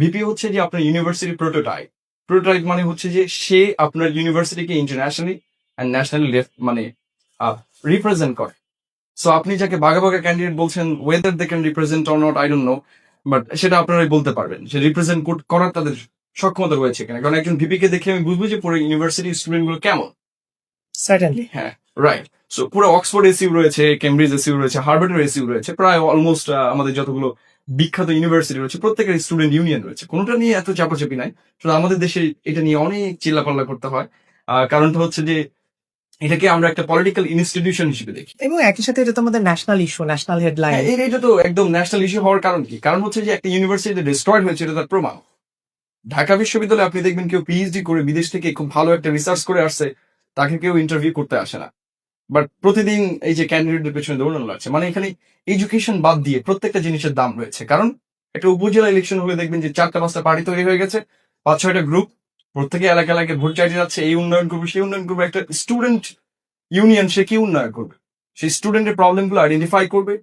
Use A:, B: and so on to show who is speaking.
A: VP হচ্ছে যে আপনার ইউনিভার্সিটি প্রোটোটাইপ প্রোটোটাইপ মানে হচ্ছে যে সে আপনার ইউনিভার্সিটিকে ইন্টারন্যাশনালি অ্যান্ড ন্যাশনালি মানে রিপ্রেজেন্ট করে। সো আপনি যাকে বাঘা বাঘা ক্যান্ডিডেট বলছেন whether they can represent or not I don't know but সেটা আপনারাই বলতে পারবেন। যে রিপ্রেজেন্ট করার তাদের সক্ষমতা রয়েছে কিনা। কারণ একজন ভিপি কে দেখে আমি বুঝব যে পুরো ইউনিভার্সিটি স্টুডেন্টগুলো কেমন।
B: সার্টেনলি
A: হ্যাঁ রাইট সো পুরো অক্সফোর্ড এসিউ রয়েছে কেমব্রিজ এসিউ রয়েছে হার্ভার্ডের এসিউ রয়েছে প্রায় অলমোস্ট আমাদের যতগুলো বিখ্যাত ইউনিভার্সিটি রয়েছে প্রত্যেকের স্টুডেন্ট ইউনিয়ন রয়েছে। কোনোটা নিয়ে এত চাপাচাপি নাই। শুধু আমাদের দেশে এটা নিয়ে অনেক চিল্লাপাল্লা করতে হয়। কারণটা হচ্ছে যে এটাকে আমরা একটা পলিটিক্যাল ইনস্টিটিউশন হিসেবে দেখি।
B: এবং একই সাথে এটা তো আমাদের ন্যাশনাল ইস্যু ন্যাশনাল হেডলাইন
A: এটা তো একদম ন্যাশনাল ইস্যু হওয়ার কারণ কি? কারণ হচ্ছে যে একটা ইউনিভার্সিটি ডিস্ট্রয়েড হয়েছে এটা তার প্রমাণ। ঢাকা বিশ্ববিদ্যালয়ে আপনি দেখবেন কেউ পিএইচডি করে বিদেশ থেকে খুব ভালো একটা রিসার্চ করে আসছে তাকে কেউ ইন্টারভিউ করতে আসে না। বাট প্রতিদিন এই যে ক্যান্ডিডেটদের পেছনে দৌড়ানো লাগছে। মানে এখানে এডুকেশন বাদ দিয়ে প্রত্যেকটা জিনিসের দাম রয়েছে। কারণ একটা উপজেলা ইলেকশন হলে দেখবেন যে চারটা, পাঁচটা পার্টি তৈরি হয়ে গেছে। পাঁচ, ছয়টা গ্রুপ প্রত্যেকে এলাকা এলাকায় ভোট চাইতে যাচ্ছে। এই উন্নয়ন করবে, সেই উন্নয়ন করবে। একটা স্টুডেন্ট ইউনিয়ন সে কি উন্নয়ন করবে? সেই স্টুডেন্টের প্রবলেমগুলো আইডেন্টিফাই করবে।